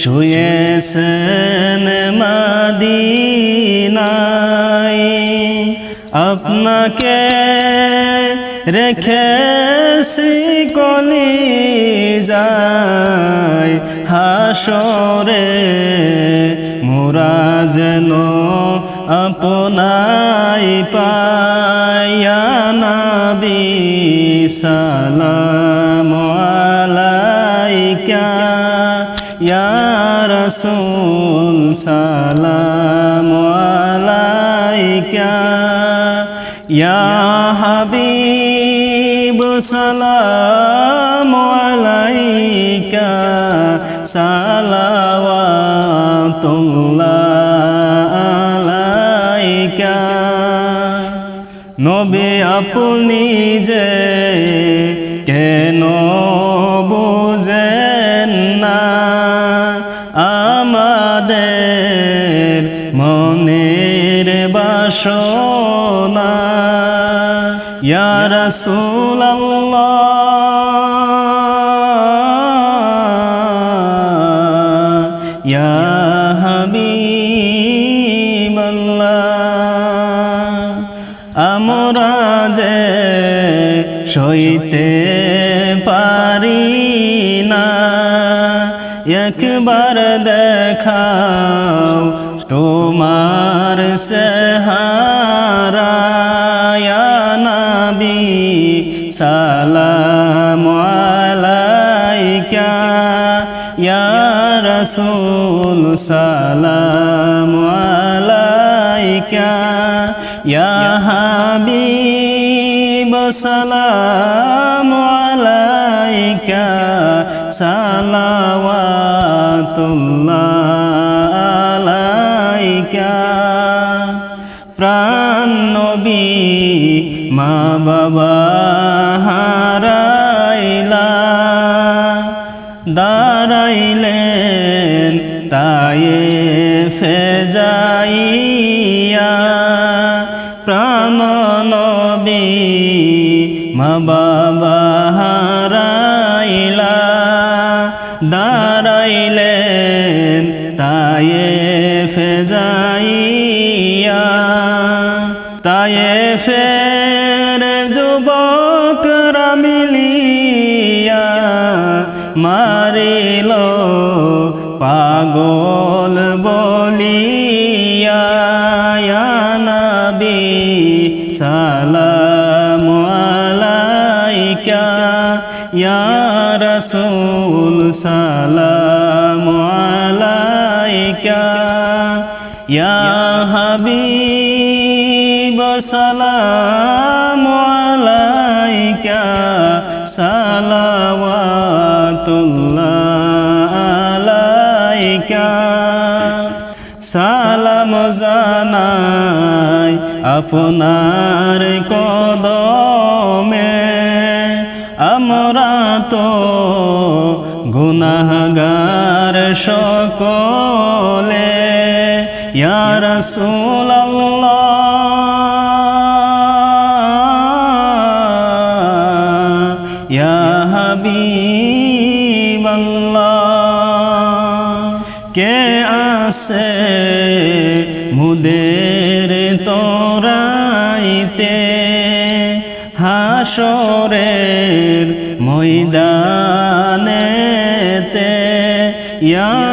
শুয়েছেন মাদিনায়। আপনাকে রেখেছি কলি যায় হাসরে মোরা যেন আপনাই পায়া নাবি। সালাম আলাইকা। রাসূল সালাম আলাইকা। ইয়া হাবিব সালাম আলাইকা। সালাওয়াতুল্লাহ আলাইকা। নবী আপনি যে কেন বাসনা ইয়া রাসূলুল্লাহ। ইয়া হাবিবাল্লাহ। আমরা যে সইতে পারি না একবার দেখাও তোমার সেহারা ইয়া নবী সালাম আলাইকা ইয়া রাসূল সালাম আলাইকা ইয়া হাবিব সালাম আলাইকা সালাওয়াতুল্লাহ আলাইকা প্রাণ নবী মা বাবা হারাইলা দাঁড়াইলেন তায়ে ফেজাইয়া প্রাণ নবী মা বাবা হারাইলা দাঁড়াইলেন তায়ে ফেজাইয়া তায়ে ফের যুবক রামিলিয়া মারিল পাগল বলিয়া নবী সালাম আলাইকা ইয়া রাসূল সালাম আলাইকা। হাবিব সালাম আলাইকা সালাওয়াতুল্লাহ আলাইকা সালাম জানাই আপনার কদমে আমরা তো গুনাহগার সকলে। ইয়া রাসূলুল্লাহ ইয়া হাবিবাল্লাহ কে আসে মুদের তোরাইতে? হাসরের ময়দানেতে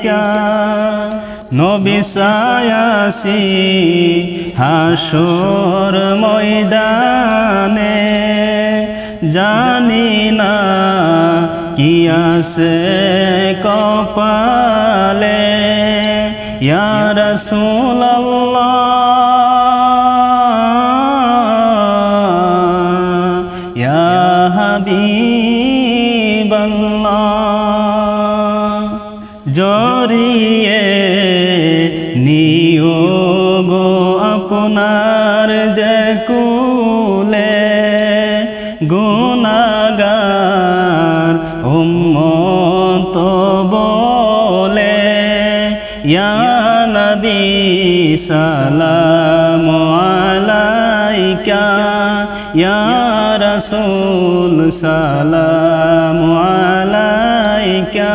আলাইকা নবী হাসর ময়দানে। জানি না কি আছে কপালে। ইয়া রাসূলুল্লাহ ইয়া হাবিবাল্লাহ। জড়িয়ে নিয়োগ আপনার যে কুলে গুনাগার উম্মত বলে, ইয়া নবী সালাম আলাইকা, ইয়া সালাম আলাইকা।